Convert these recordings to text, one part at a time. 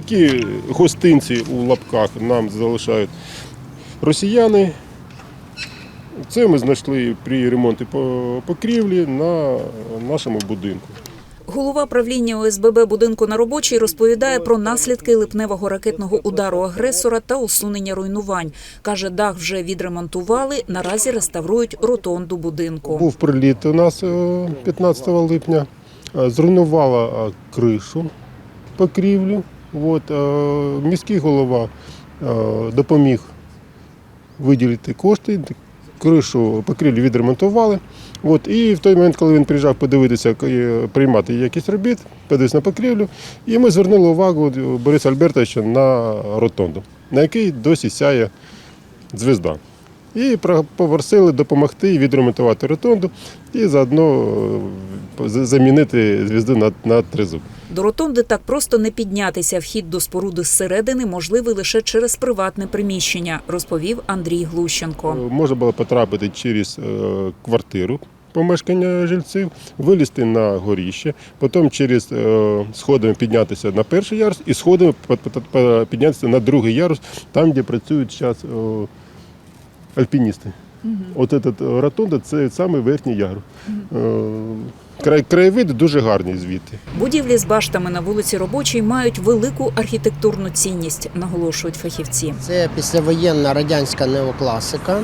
Такі гостинці у лапках нам залишають росіяни. Це ми знайшли при ремонті по- покрівлі на нашому будинку. Голова правління ОСББ будинку на робочій розповідає про наслідки липневого ракетного удару агресора та усунення руйнувань. Каже, дах вже відремонтували. Наразі реставрують ротонду будинку. Був приліт у нас е, 15 липня, е, зруйнувала е, кришу покрівлю. От, е, міський голова е, допоміг виділити кошти, кришу покрівлю відремонтували. От, і в той момент, коли він приїжджав подивитися, е, приймати якісь робіт, подивитися на покрівлю, і ми звернули увагу Бориса Альбертовича на ротонду, на якій досі сяє звізда. І про- попросили допомогти відремонтувати ротонду і заодно замінити звізду на, на тризуб. До ротонди так просто не піднятися. Вхід до споруди зсередини можливий лише через приватне приміщення, розповів Андрій Глущенко. Е, Можна було потрапити через е, квартиру помешкання жильців, вилізти на горіще, потім через е, сходами піднятися на перший ярус і сходами піднятися на другий ярус, там, де працюють зараз альпіністи. От этот ротонда це саме верхній ярус. Е, Край, краєвид дуже гарний звідти. Будівлі з баштами на вулиці Робочій мають велику архітектурну цінність, наголошують фахівці. Це післявоєнна радянська неокласика,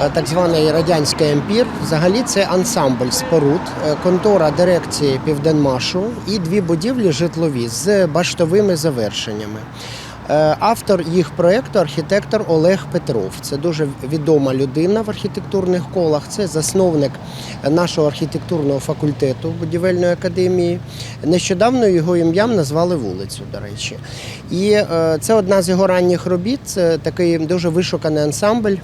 е, так званий радянський емпір. Взагалі це ансамбль споруд, е, контора дирекції Південмашу і дві будівлі житлові з баштовими завершеннями. Е, Автор їх проєкту архітектор Олег Петров. Це дуже відома людина в архітектурних колах. Це засновник нашого архітектурного факультету будівельної академії. Нещодавно його ім'ям назвали вулицю, до речі. І е, це одна з його ранніх робіт. Це такий дуже вишуканий ансамбль.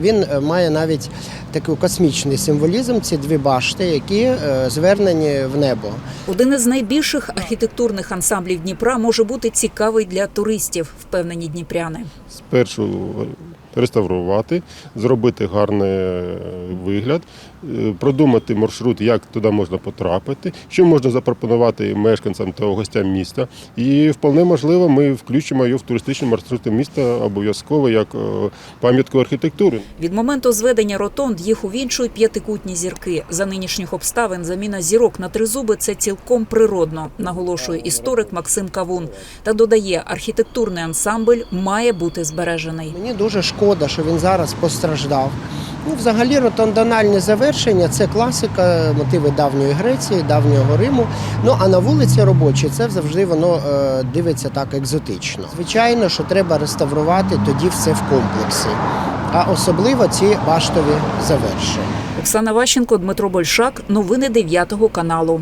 Він е, має навіть такий космічний символізм. Ці дві башти, які е, звернені в небо. Один із найбільших архітектурних ансамблів Дніпра може бути цікавий для туристів, впевнені дніпряни. спершу реставрувати, зробити гарний е, вигляд, е, продумати маршрут, як туди можна потрапити, що можна запропонувати мешканцям та гостям міста. І вполне можливо, ми включимо його в туристичні маршрути міста обов'язково як е, пам'ятку архітектури. Від моменту зведення ротонд їх увінчують п'ятикутні зірки. За нинішніх обставин заміна зірок на тризуби це цілком природно, наголошує історик Максим Кавун. Та додає, архітектурний ансамбль має бути збережений. Мені дуже шкода, що він зараз постраждав. Ну, взагалі, ротондональне завершення це класика, мотиви давньої Греції, давнього Риму. Ну а на вулиці робочій це завжди воно е, дивиться так екзотично. Звичайно, що треба реставрувати тоді все в комплексі, а особливо ці баштові завершення. Оксана Ващенко, Дмитро Большак. Новини 9 каналу.